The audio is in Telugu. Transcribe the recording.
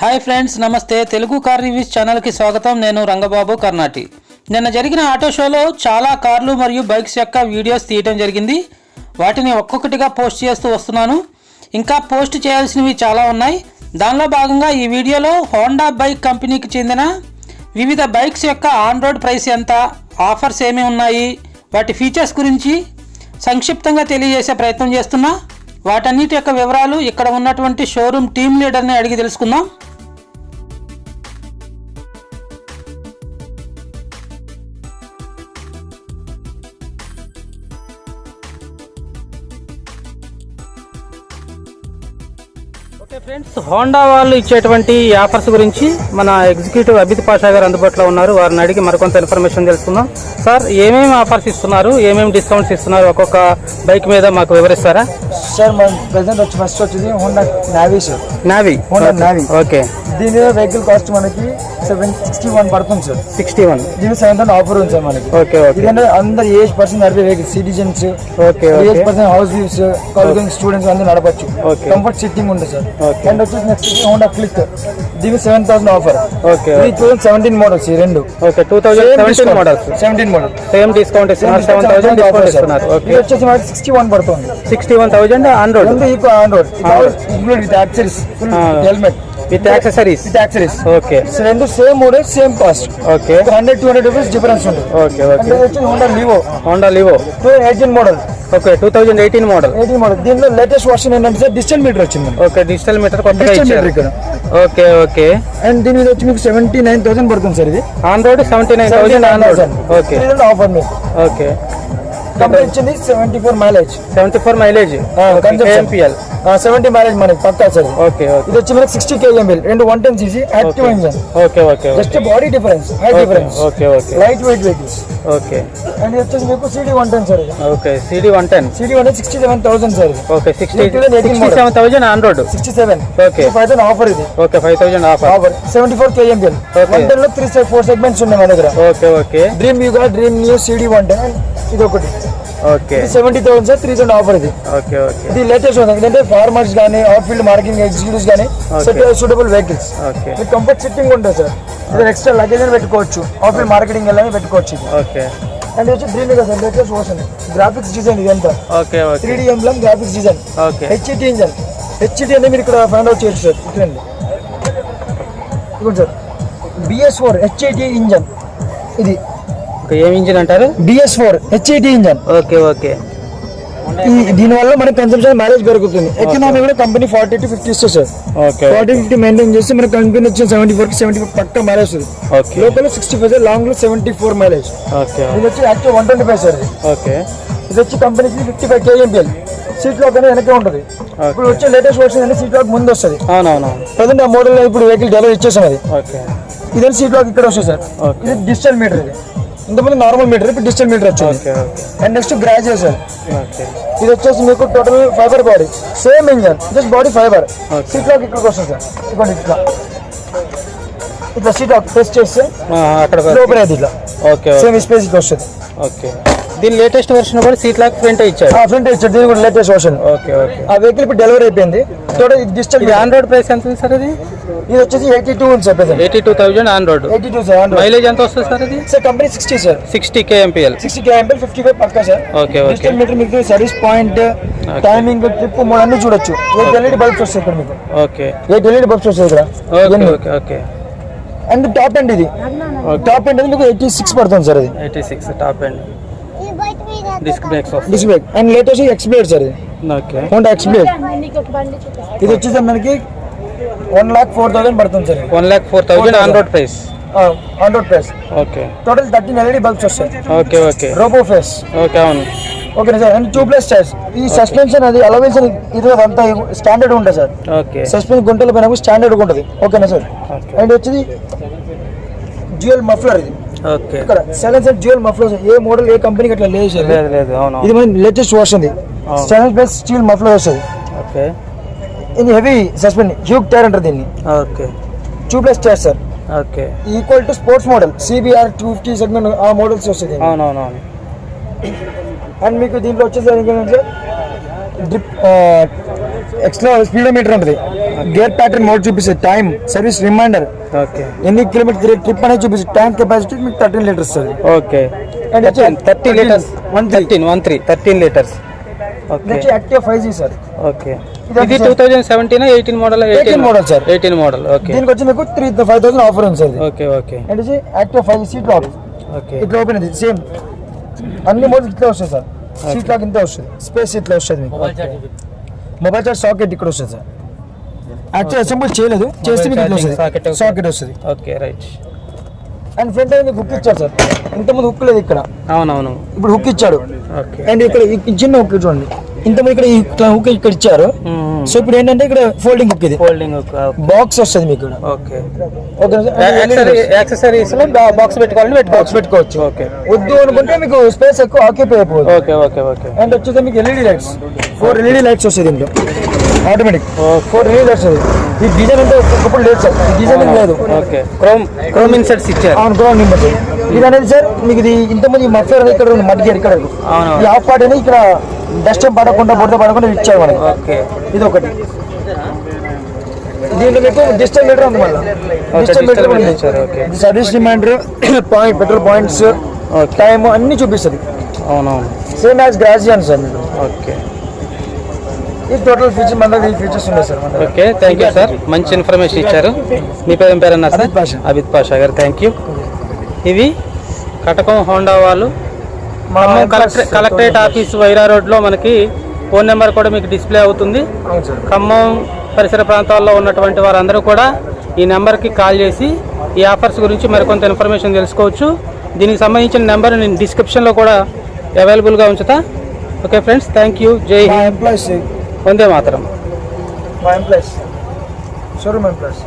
హాయ్ ఫ్రెండ్స్ నమస్తే. తెలుగు కార్ రివ్యూస్ ఛానల్కి స్వాగతం. నేను రంగబాబు కర్ణాటి. నిన్న జరిగిన ఆటో షోలో చాలా కార్లు మరియు బైక్స్ యొక్క వీడియోస్ తీయటం జరిగింది. వాటిని ఒక్కొక్కటిగా పోస్ట్ చేస్తూ వస్తున్నాను. ఇంకా పోస్ట్ చేయాల్సినవి చాలా ఉన్నాయి. దానిలో భాగంగా ఈ వీడియోలో హోండా బైక్ కంపెనీకి చెందిన వివిధ బైక్స్ యొక్క ఆన్ రోడ్ ప్రైస్ ఎంత ఆఫర్స్ ఏమి ఉన్నాయి వాటి ఫీచర్స్ గురించి సంక్షిప్తంగా తెలియజేసే ప్రయత్నం చేస్తున్నా. వాటన్నిటి యొక్క వివరాలు ఇక్కడ ఉన్నటువంటి షోరూమ్ టీమ్ లీడర్ని అడిగి తెలుసుకుందాం. Okay friends. హోండా వాళ్ళు ఇచ్చేటువంటి ఆఫర్స్ గురించి మన ఎగ్జిక్యూటివ్ అభిత్ పాషా గారు అందుబాటులో ఉన్నారు. వారిని అడిగి మరికొంత ఇన్ఫర్మేషన్ తెలుసుకుందాం. సార్ ఏమేమి ఆఫర్స్ ఇస్తున్నారు? ఏమేమి డిస్కౌంట్స్ ఇస్తున్నారు? ఒక్కొక్క బైక్ మీద మాకు వివరిస్తారా? సార్ మన ప్రెసెంట్ వచ్చి ఫస్ట్ వచ్చేది Honda Navi sir. Navi Honda Navi okay దీని మీద వెహికల్ కాస్ట్ మనకి సెవెన్ సిక్స్టీ వన్ పడుతుంది సార్. సిక్స్టీ వన్ దీని సెవెన్ థౌసండ్ ఆఫర్ ఉంది సార్ మనకి. ఓకే ఓకే ఇదంటే అందరు ఏజ్ పర్సన్ నడిపే vehicle citizens okay age okay person house wives college students అందరూ నడపచ్చు. Okay. కంఫర్ట్ సిట్టింగ్ ఉంటుంది సార్. అండ్ వచ్చేసి నెక్స్ట్ హోండా క్లిక్ దీని seven thousand offer okay three thousand seventeen models ఈ రెండు. Okay two thousand seventeen models seventeen model same discount ఇస్తున్నారు సెవెన్ థౌసండ్ డిస్కౌంట్ ఇస్తున్నారు ఓకే వచ్చేసి మనకి సిక్స్టీ వన్ పడుతుంది sixty one thousand on road on road include with accessories. Helmet with accessories with accessories okay రెండు same model same cost okay hundred two hundred rupees difference ఉంటుంది. Okay okay Honda Livo Honda Livo two eighteen model okay two thousand eighteen model eighteen model దీనిలో లేటెస్ట్ వర్షన్ ఏంటంటే సార్ డిజిటల్ మీటర్ వచ్చింది. ఓకే డిజిటల్ మీటర్ కొత్తగా ఇచ్చారు. ఇక్కడ. Okay okay. అండ్ దీని మీద వచ్చి మీకు సెవెంటీ నైన్ థౌసండ్ పడుతుంది సార్ ఇది. On road seventy nine thousand on road okay. Offer మీకు ఓకే కంపెనీ ఇచ్చింది seventy four mileage seventy four mileage MPL seventy mileage మనకి పక్కా సార్. Okay okay. ఇది వచ్చి మనకి సిక్స్టీ కేఎంఎల్ రెండు one ten CC active engine okay okay just body difference high difference okay okay light weight vehicles okay. And వచ్చేసి మీకు CD one ten sir okay CD one ten city one sixty seven thousand sir okay sixty ఇది 2018 sixty seven thousand on road sixty seven Okay. Five thousand offer ఇది. Okay five thousand offer offer seventy four KML. One టెన్లో త్రీ ఫోర్ సెగ్మెంట్స్ ఉన్నాయి మన దగ్గర. Okay okay. Dream Yuga dream new CD one ten ఇది ఒకటి okay. Seventy thousand sir three thousand offer ఇది. Okay okay. ఇది లేటెస్ట్ ఉంది ఎందుకంటే ఫార్మర్స్ కానీ అవుట్ ఫీల్డ్ మార్కెటింగ్ ఎగ్జిక్యూటివ్స్ కానీ Okay. Suitable vehicles okay. ఇది కంఫర్ట్ సిట్టింగ్ ఉంటుంది సార్. ఇది ఎక్స్ట్రా లగేజ్ అని పెట్టుకోవచ్చు. అవుట్ ఫీల్డ్ మార్కెటింగ్ వెళ్ళని పెట్టుకోవచ్చు ఓకే. అండ్ వచ్చి dream Yuga sir latest version graphics design ఇదంతా. Okay okay. Three D emblem graphics design okay. HET engine HET అనేది మీరు ఇక్కడ ఫైండ్ అవుట్ చేయొచ్చు సార్. ఇక్కడండి ఇదిగోండి sir. BS four HIT engine ఇది. ఏం ఇంజిన్ అంటారు? BS four HIT engine. Okay okay. దీనివల్ల మనకి కన్సంప్షన్ మ్యారేజ్ పెరుగుతుంది. ఎకనామీ కూడా కంపెనీ ఫార్టీ టు ఫిఫ్టీ ఇస్తుంది sir okay forty fifty maintain చేస్తే మన కంపెనీ వచ్చిన సెవెంటీ ఫోర్ సెవెంటీ ఫోర్ పక్క మైలేజ్ వస్తుంది. ఓకే. లోపల సిక్స్టీ ఫైవ్ లాంగ్లో సెవెంటీ ఫోర్ మైలేజ్ ఓకే. ఇది వచ్చి actual one twenty five sir ఇది. ఓకే. ఇది వచ్చి కంపెనీకి fifty five KMPL seat lock అనేది వెనకే ఉంటుంది. ఇప్పుడు వచ్చే లేటెస్ట్ వర్షన్ అనేది సీట్ లాక్ ముందు వస్తుంది. అవునవును ప్రజెంట్ ఆ మోడల్ ఇప్పుడు వెహికల్ డెలివరీ ఇచ్చేసాం అది. ఓకే. ఇదే సీట్ లాక్ ఇక్కడ వస్తుంది సార్. ఇది డిజిటల్ మీటర్ ఇది. ఇంతకుముందు నార్మల్ మీటర్ ఇప్పుడు డిజిటల్ మీటర్ వచ్చింది. అండ్ నెక్స్ట్ ఓకే ఇది వచ్చేసి మీకు total fibre body same engine just body fibre. Seat lock ఇక్కడికి వస్తుంది సార్ ఇదిగోండి ఇట్లా. ఇట్లా సీట్ లాక్ ప్రెస్ చేస్తే అక్కడ లోపల అది ఇట్లా. ఓకే సేమ్ స్పేస్ ఇక్కడ వస్తుంది. ఓకే దీని లేటెస్ట్ వర్షన్ కూడా సీట్ లాక్ ఫ్రంట్ ఇచ్చారు? ఫ్రంట్ ఇచ్చారు. దీని కూడా లేటెస్ట్ వర్షన్ ఓకే ఓకే ఆ వెహికల్ ఇప్పుడు డెలివరీ అయిపోయింది. ఆన్ రోడ్ ప్రైస్ ఎంత ఉంది సార్ ఇది? ఇది వచ్చేసి ఎయిటీ టూ ఉంది sir eighty two thousand on road eighty two sir mileage ఎంత వస్తుంది సార్ ఇది? Sir company sixty sir. Sixty KMPL sixty K MP fifty five పక్కా సార్. ఓకే ఓకే మీటర్ మీకు సర్వీస్ పాయింట్ టైమింగ్ ట్రిప్ మూడు అన్ని చూడొచ్చు. ఎయిట్ ఎల్ఈడి బల్బ్స్ వస్తాయి ఇక్కడ మీకు. ఓకే ఎయిట్ ఎల్ఈడి బల్బ్స్ వస్తాయి ఇక్కడ. Okay okay okay and top end ఇది. టాప్ ఎండ్ అనేది మీకు ఎయిటీ సిక్స్ పడుతుంది సార్ ఇది eighty six top and disc brakes వస్తుంది డిస్ప్లే అండ్ లేటెస్ట్ ఎక్స్ప్లేడ్ సార్ ఇది ఓకే హోండా చూపిస్తాను ఇది వచ్చేసి మనకి వన్ లాక్ ఫోర్ థౌసండ్ పడుతుంది sir one lakh four thousand on road price hundred price okay total thirteen LED bulbs వస్తాయి okay okay robo face okay అవును. Okay sir and two plus tyres ఈ సస్పెన్షన్ అది అలవెన్షన్ ఇది అంతా స్టాండర్డ్ ఉంటుంది సార్ ఓకే సస్పెన్స్ గుంటల పైన స్టాండర్డ్ ఉంటుంది. ఓకేనా సార్ అండ్ వచ్చేది డ్యూయల్ మఫ్లర్ ఇది. ఇక్కడ సైలెన్సర్ డ్యూయల్ మఫ్లర్ ఏ మోడల్ ఏ కంపెనీకి అట్లా లేదు లేదు లేదు అవును ఇది మన లేటెస్ట్ వర్షన్ ఇది. సైలెన్స్ ప్లస్ స్టీల్ మఫ్లర్ వస్తుంది. ఓకే. ఇది హెవీ సస్పెండ్ హ్యూక్ టైర్ అంటారు దీన్ని. Okay. Two plus tyre sir. Okay. Equal to sports model CBR two fifty segment ఆ మోడల్స్ వస్తుంది అవునవునవును. అండ్ మీకు దీంట్లో వచ్చేసరికి ఏంటంటే డ్రిప్ ఎక్స్ట్రా స్పీడోమీటర్ ఉంటుంది. గేర్ ప్యాటర్న్ మోడ్ చూపిస్తుంది టైం సర్వీస్ రిమైండర్ ఓకే ఎన్ని కిలోమీటర్ ట్రిప్ అనేది చూపిస్తుంది ట్యాంక్ కెపాసిటీ మీకు thirteen litres okay thirty litres three. Thirteen one three thirteen litres active five G sir okay ఇది two thousand seventeen eighteen model 18 model, sir. Eighteen model okay దీనికి వచ్చి మీకు త్రీ ఫైవ్ థౌసండ్ ఆఫర్ ఉంది సార్ ఓకే ఓకే ఇది యాక్టివ్ ఫైవ్ సీట్ ఓకే ఇట్లా ఓపెన్ అది సేమ్ అన్ని మోడల్స్ ఇట్లా వస్తాయి సార్ సీట్ లాక్ ఇంతే వస్తుంది స్పేస్ ఇట్లా వస్తుంది మీకు మొబైల్ చార్జ్ సాకెట్ ఇక్కడ వస్తుంది సార్ యాక్చువల్ అసెంబుల్ చేయలేదు చేస్తే మీకు ఇట్లా వస్తుంది. సాకెట్ వస్తుంది ఓకే రైట్ అండ్ ఫ్రంట్ అనేది హుక్ ఇచ్చాడు సార్ ఇంతకుముందు హుక్ లేదు ఇక్కడ అవునవును. ఇప్పుడు హుక్ ఇచ్చాడు. అండ్ ఇక్కడ చిన్న హుక్ చూడండి. ఇంతకుముందు ఇక్కడ ఇట్లా హుక్ ఇక్కడ ఇచ్చారు. సో ఇప్పుడు ఏంటంటే ఇక్కడ ఫోల్డింగ్ హుక్ ఇది. ఫోల్డింగ్ బాక్స్ వస్తుంది మీకు ఓకే యాక్సెసరీస్లో బాక్స్ పెట్టుకోవాలని బాక్స్ పెట్టుకోవచ్చు. ఓకే వద్దు అనుకుంటే మీకు స్పేస్ ఎక్కువ ఆక్యుపై అయిపోతుంది ఓకే ఓకే ఓకే అండ్ వచ్చేసి మీకు LED lights four LED lights వస్తాయి దీంట్లో. ఆటోమేటిక్ ఫోర్ లైట్స్ వస్తాయి ఈ డిజైన్ అంటే ఒకప్పుడు లేదు సార్. ఈ డిజైన్ లేదు. ఓకే క్రోమ్ క్రోమ్ ఇన్సెట్స్ ఇచ్చారు అవును గ్రౌండ్ నెంబర్ ఇది అనేది సార్ మీకు ఇది ఇంతమంది మఫ్లర్ అనేది ఇక్కడ ఉంది మధ్య ఇక్కడ అవును. ఈ హాఫ్ పార్ట్ అనేది ఇక్కడ డస్ట్ పడకుండా బురద పడకుండా ఇచ్చారు మనకి. ఓకే ఇది ఒకటి. దీంట్లో మీకు డిజిటల్ మీటర్ ఉంది మళ్ళీ. డిజిటల్ మీటర్ ఉంది. Service reminder point petrol points time అన్ని చూపిస్తుంది. అవునవును. Same as Grazia sir okay ఈ టోటల్ ఫీచర్ మన దగ్గర ఈ ఫీచర్స్ ఉన్నాయి సార్ మన ఓకే థ్యాంక్ యూ సార్ మంచి ఇన్ఫర్మేషన్ ఇచ్చారు. మీ పేరు ఏం పేరు అన్నారు సార్? అబిద్ పాషా. గారు థ్యాంక్ యూ ఇవి కటకం హోండా వాళ్ళు. మా Khammam employees collectorate office Wyra రోడ్లో మనకి ఫోన్ నెంబర్ కూడా మీకు డిస్ప్లే అవుతుంది. ఖమ్మం పరిసర ప్రాంతాల్లో ఉన్నటువంటి వారందరూ కూడా ఈ నెంబర్కి కాల్ చేసి ఈ ఆఫర్స్ గురించి మరికొంత ఇన్ఫర్మేషన్ తెలుసుకోవచ్చు. దీనికి సంబంధించిన నెంబర్ నేను డిస్క్రిప్షన్లో కూడా అవైలబుల్గా ఉంచుతా. ఓకే ఫ్రెండ్స్ థ్యాంక్ యూ జై హింద్. ఎంప్లాయీస్ వందే మాత్రం. మా ఎంప్లాయీస్ షోరూమ్ ఎంప్లాయీస్